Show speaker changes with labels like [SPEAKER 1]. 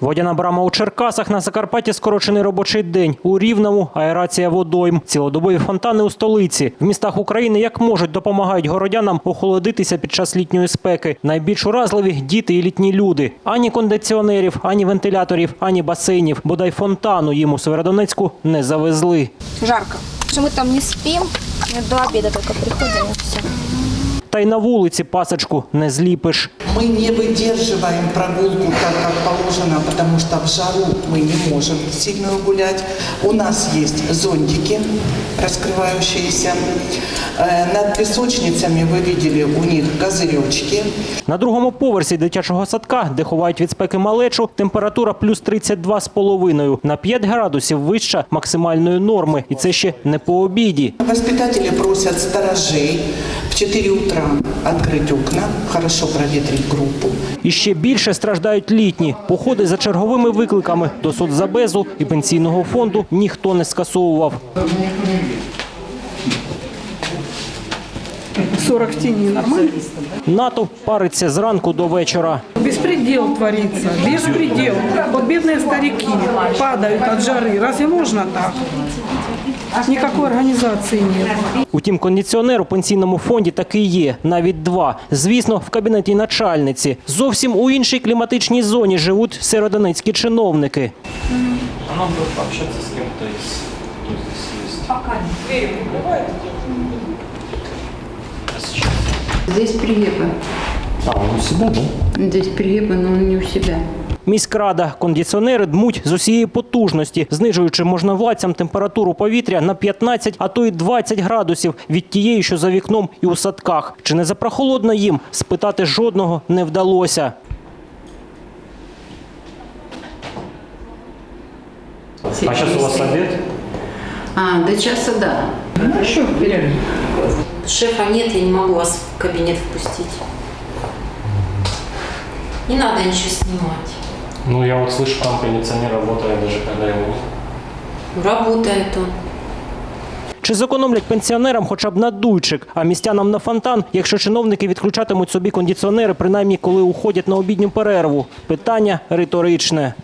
[SPEAKER 1] Водяна брама у Черкасах на Закарпатті скорочений робочий день. У Рівному аерація водойм. Цілодобові фонтани у столиці. В містах України як можуть допомагають городянам охолодитися під час літньої спеки. Найбільш уразливі діти і літні люди. Ані кондиціонерів, ані вентиляторів, ані басейнів. Бодай фонтану їм у Северодонецьку не завезли.
[SPEAKER 2] жарко. Что мы там не спим, мы до обеда только приходим и все.
[SPEAKER 1] Та й на вулиці пасочку не зліпиш.
[SPEAKER 3] Мы не выдерживаем прогулку так, как положено, потому что в жару мы не можем сильно гулять. У нас есть зонтики раскрывающиеся. Э, Над песочницами вы видели у них козыречки.
[SPEAKER 1] На другому поверсі дитячого садка, де ховають від спеки малечу, температура плюс 32,5. На 5 градусів вища максимальної норми. І це ще не по обіді.
[SPEAKER 3] Воспитатели просят сторожей в 4 утра відкрити окна, хорошо проветрити групу.
[SPEAKER 1] І ще більше страждають літні. Походи за черговими викликами до соцзабезу і пенсійного фонду ніхто не скасовував.
[SPEAKER 4] 40 в тени нормально?
[SPEAKER 1] НАТО париться зранку до вечора.
[SPEAKER 4] Беспредел творится, беспредел. Вот бедные старики падают от жары. Разве можно так? Никакой организации нет.
[SPEAKER 1] Утім, кондиціонер у пенсійному фонді таки є, навіть два. Звісно, в кабінеті начальниці. Зовсім у іншій кліматичній зоні живуть сиродонецькі чиновники.
[SPEAKER 5] А нам бы пообщаться с кем-то из кто здесь есть.
[SPEAKER 6] Здесь Прилепа.
[SPEAKER 5] А, он у себя, да?
[SPEAKER 6] Здесь Прилепа, но он не у себя.
[SPEAKER 1] Міськрада кондиціонери дмуть з усієї потужності, знижуючи можновладцям температуру повітря на 15, а то й 20 градусів від тієї, що за вікном і у садках. Чи не запрохолодно їм? Спитати жодного не вдалося.
[SPEAKER 5] А сейчас у вас обед?
[SPEAKER 6] А, до часа да.
[SPEAKER 7] Шефа нет, я не могу вас в кабинет впустить. Не надо ничего снимать.
[SPEAKER 5] Ну, я вот слышу, там кондиционер работает даже когда его нет.
[SPEAKER 7] Работает он.
[SPEAKER 1] Чи зекономлять пенсіонерам хоча б на дуйчик, а містянам на фонтан, якщо чиновники відключатимуть собі кондиціонери, принаймні коли уходять на обідню перерву? Питання риторичне.